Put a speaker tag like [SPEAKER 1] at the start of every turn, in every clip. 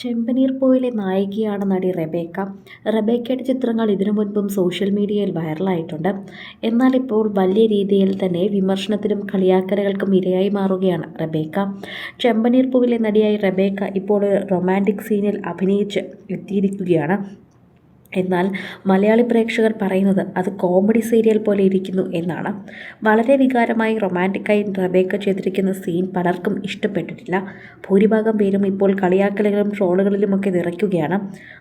[SPEAKER 1] ചെമ്പനീർ പോയിലെ നായികയാണ് നടി റെബേക്ക. റെബേക്കയുടെ ചിത്രങ്ങൾ ഇതിനു മുൻപും സോഷ്യൽ മീഡിയയിൽ വൈറലായിട്ടുണ്ട്. എന്നാൽ ഇപ്പോൾ വലിയ രീതിയിൽ തന്നെ വിമർശനത്തിനും കളിയാക്കലുകൾക്കും ഇരയായി മാറുകയാണ് റെബേക്ക. ചെമ്പനീർ പൂവിലെ നടിയായി റെബേക്ക ഇപ്പോൾ ഒരു റൊമാന്റിക് സീനിൽ അഭിനയിച്ച് എത്തിയിരിക്കുകയാണ്. എന്നാൽ മലയാളി പ്രേക്ഷകർ പറയുന്നത് അത് കോമഡി സീരിയൽ പോലെ ഇരിക്കുന്നു എന്നാണ്. വളരെ വികാരമായി റൊമാന്റിക്കായി റബേക്ക ചെയ്തിരിക്കുന്ന സീൻ പലർക്കും ഇഷ്ടപ്പെട്ടിട്ടില്ല. ഭൂരിഭാഗം പേരും ഇപ്പോൾ കളിയാക്കലുകളും ട്രോളുകളിലുമൊക്കെ നിറയ്ക്കുകയാണ്.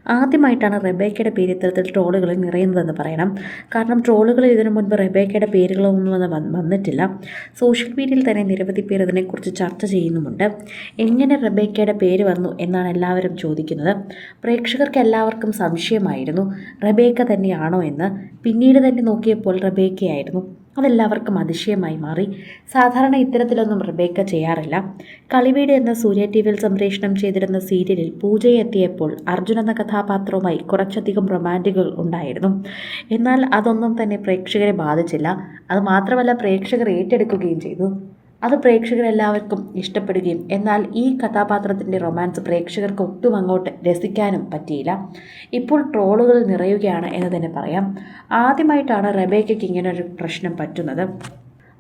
[SPEAKER 1] ആദ്യമായിട്ടാണ് റബേക്കയുടെ പേര് ഇത്തരത്തിൽ ട്രോളുകളിൽ നിറയുന്നതെന്ന് പറയണം. കാരണം ട്രോളുകളിൽ ഇതിനു മുൻപ് റബേക്കയുടെ പേരുകളൊന്നും വന്ന് വന്ന് വന്നിട്ടില്ല. സോഷ്യൽ മീഡിയയിൽ തന്നെ നിരവധി പേർ ഇതിനെക്കുറിച്ച് ചർച്ച ചെയ്യുന്നുമുണ്ട്. എങ്ങനെ റബേക്കയുടെ പേര് വന്നു എന്നാണ് എല്ലാവരും ചോദിക്കുന്നത്. പ്രേക്ഷകർക്ക് എല്ലാവർക്കും സംശയമായിരുന്നു. റബേക്ക തന്നെയാണോ എന്ന് പിന്നീട് തന്നെ നോക്കിയപ്പോൾ റബേക്കയായിരുന്നു. അതെല്ലാവർക്കും അതിശയമായി മാറി. സാധാരണ ഇത്തരത്തിലൊന്നും റബേക്ക ചെയ്യാറില്ല. കളിവീട് എന്ന സൂര്യ ടി വിയിൽ സംപ്രേഷണം ചെയ്തിരുന്ന സീരിയലിൽ പൂജയെത്തിയപ്പോൾ അർജുൻ എന്ന കഥാപാത്രവുമായി കുറച്ചധികം റൊമാന്റുകൾ ഉണ്ടായിരുന്നു. എന്നാൽ അതൊന്നും തന്നെ പ്രേക്ഷകരെ ബാധിച്ചില്ല. അത് മാത്രമല്ല പ്രേക്ഷകർ ഏറ്റെടുക്കുകയും ചെയ്തു. അത് പ്രേക്ഷകരെല്ലാവർക്കും ഇഷ്ടപ്പെടുകയും എന്നാൽ ഈ കഥാപാത്രത്തിന്റെ റൊമാൻസ് പ്രേക്ഷകർക്ക് ഒട്ടും അങ്ങോട്ട് രസിക്കാനും പറ്റിയില്ല. ഇപ്പോൾ ട്രോളുകൾ നിറയുകയാണ് എന്ന് തന്നെ പറയാം. ആദ്യമായിട്ടാണ് റബേക്കയ്ക്ക് ഇങ്ങനെ ഒരു പ്രശ്നം പറ്റുന്നത്.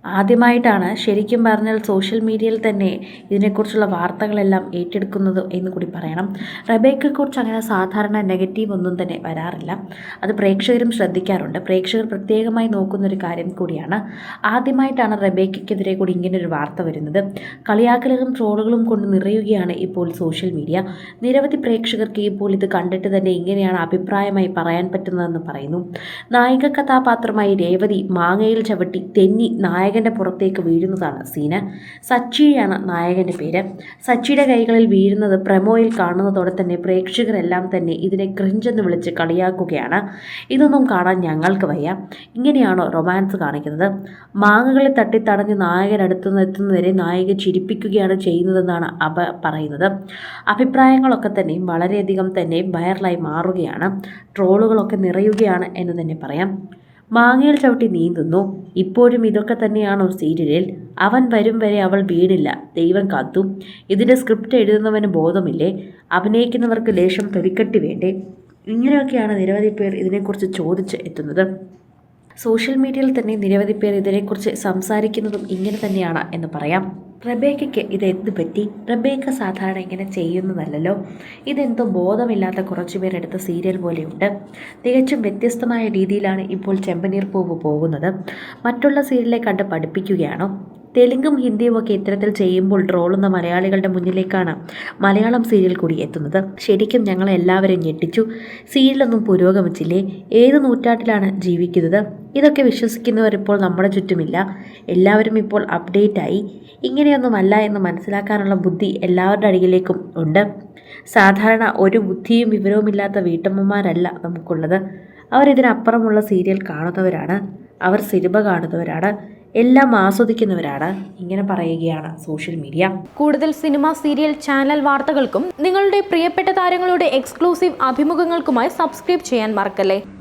[SPEAKER 1] ആദ്യമായിട്ടാണ് ശരിക്കും പറഞ്ഞാൽ സോഷ്യൽ മീഡിയയിൽ തന്നെ ഇതിനെക്കുറിച്ചുള്ള വാർത്തകളെല്ലാം ഏറ്റെടുക്കുന്നത് എന്ന് കൂടി പറയണം. റബേക്കയെക്കുറിച്ച് അങ്ങനെ സാധാരണ നെഗറ്റീവ് ഒന്നും തന്നെ വരാറില്ല. അത് പ്രേക്ഷകരും ശ്രദ്ധിക്കാറുണ്ട്. പ്രേക്ഷകർ പ്രത്യേകമായി നോക്കുന്നൊരു കാര്യം കൂടിയാണ്. ആദ്യമായിട്ടാണ് റബേക്കയ്ക്കെതിരെ കൂടി ഇങ്ങനൊരു വാർത്ത വരുന്നത്. കളിയാക്കലുകളും ട്രോളുകളും കൊണ്ട് നിറയുകയാണ് ഇപ്പോൾ സോഷ്യൽ മീഡിയ. നിരവധി പ്രേക്ഷകർക്ക് ഇപ്പോൾ ഇത് കണ്ടിട്ട് തന്നെ ഇങ്ങനെയാണ് അഭിപ്രായമായി പറയാൻ പറ്റുന്നതെന്ന് പറയുന്നു. നായിക കഥാപാത്രമായി രേവതി മാങ്ങയിൽ ചവിട്ടി തെന്നി നായകന്റെ പുറത്തേക്ക് വീഴുന്നതാണ് സീന്. സച്ചിയാണ് നായകന്റെ പേര്. സച്ചിയുടെ കൈകളിൽ വീഴുന്നത് പ്രമോയിൽ കാണുന്നതോടെ തന്നെ പ്രേക്ഷകരെല്ലാം തന്നെ ഇതിനെ ക്രിഞ്ചെന്ന് വിളിച്ച് കളിയാക്കുകയാണ്. ഇതൊന്നും കാണാൻ ഞങ്ങൾക്ക് വയ്യ. ഇങ്ങനെയാണോ റൊമാൻസ് കാണിക്കുന്നത്? മാങ്ങകളെ തട്ടിത്തടഞ്ഞ് നായകൻ അടുത്തുനിന്ന് എത്തുന്നവരെ നായിക ചിരിപ്പിക്കുകയാണ് ചെയ്യുന്നതെന്നാണ് അപ പറയുന്നത്. അഭിപ്രായങ്ങളൊക്കെ തന്നെ വളരെയധികം തന്നെ വൈറലായി മാറുകയാണ്. ട്രോളുകളൊക്കെ നിറയുകയാണ് എന്ന് തന്നെ പറയാം. മാങ്ങയിൽ ചവിട്ടി നീന്തുന്നു. ഇപ്പോഴും ഇതൊക്കെ തന്നെയാണോ സീരിയലിൽ? അവൻ വരും വരെ അവൾ വീണില്ല. ദൈവം കാത്തു. ഇതിന്റെ സ്ക്രിപ്റ്റ് എഴുതുന്നവന് ബോധമില്ലേ? അഭിനയിക്കുന്നവർക്ക് ലേശം തൊലിക്കട്ടി വേണ്ടേ? ഇങ്ങനെയൊക്കെയാണ് നിരവധി പേർ ഇതിനെക്കുറിച്ച് ചോദിച്ച് എത്തുന്നത്. സോഷ്യൽ മീഡിയയിൽ തന്നെ നിരവധി പേർ ഇതിനെക്കുറിച്ച് സംസാരിക്കുന്നതും ഇങ്ങനെ തന്നെയാണ് എന്ന് പറയാം. റബേക്കയ്ക്ക് ഇത് എന്ത് പറ്റി? റബേക്ക സാധാരണ ഇങ്ങനെ ചെയ്യുന്നതല്ലല്ലോ. ഇതെന്തോ ബോധമില്ലാത്ത കുറച്ചു പേരെടുത്ത സീരിയൽ പോലെയുണ്ട്. തികച്ചും വ്യത്യസ്തമായ രീതിയിലാണ് ഇപ്പോൾ ചെമ്പനീർ പൂവ് പോകുന്നത്. മറ്റുള്ള സീരിയലെ കണ്ട് പഠിപ്പിക്കുകയാണോ? തെലുങ്കും ഹിന്ദിയും ഒക്കെ ഇത്തരത്തിൽ ചെയ്യുമ്പോൾ ട്രോളുന്ന മലയാളികളുടെ മുന്നിലേക്കാണ് മലയാളം സീരിയൽ കൂടി എത്തുന്നത്. ശരിക്കും ഞങ്ങൾ എല്ലാവരെയും ഞെട്ടിച്ചു. സീരിയലൊന്നും പുരോഗമിച്ചില്ലേ? ഏത് നൂറ്റാണ്ടിലാണ് ജീവിക്കുന്നത്? ഇതൊക്കെ വിശ്വസിക്കുന്നവർ ഇപ്പോൾ നമ്മുടെ ചുറ്റുമില്ല. എല്ലാവരും ഇപ്പോൾ അപ്ഡേറ്റ് ആയി ഇങ്ങനെയൊന്നുമല്ല എന്ന് മനസ്സിലാക്കാനുള്ള ബുദ്ധി എല്ലാവരുടെ അടിയിലേക്കും ഉണ്ട്. സാധാരണ ഒരു ബുദ്ധിയും വിവരവുമില്ലാത്ത വീട്ടമ്മമാരല്ല നമുക്കുള്ളത്. അവരിതിനപ്പുറമുള്ള സീരിയൽ കാണുന്നവരാണ്. അവർ സിനിമ കാണുന്നവരാണ്. എല്ലാം ആസ്വദിക്കുന്നവരാണ് ഇങ്ങനെ പറയുകയാണ് സോഷ്യൽ മീഡിയ.
[SPEAKER 2] കൂടുതൽ സിനിമ സീരിയൽ ചാനൽ വാർത്തകൾക്കും നിങ്ങളുടെ പ്രിയപ്പെട്ട താരങ്ങളുടെ എക്സ്ക്ലൂസീവ് അഭിമുഖങ്ങൾക്കുമായി സബ്സ്ക്രൈബ് ചെയ്യാൻ മറക്കല്ലേ?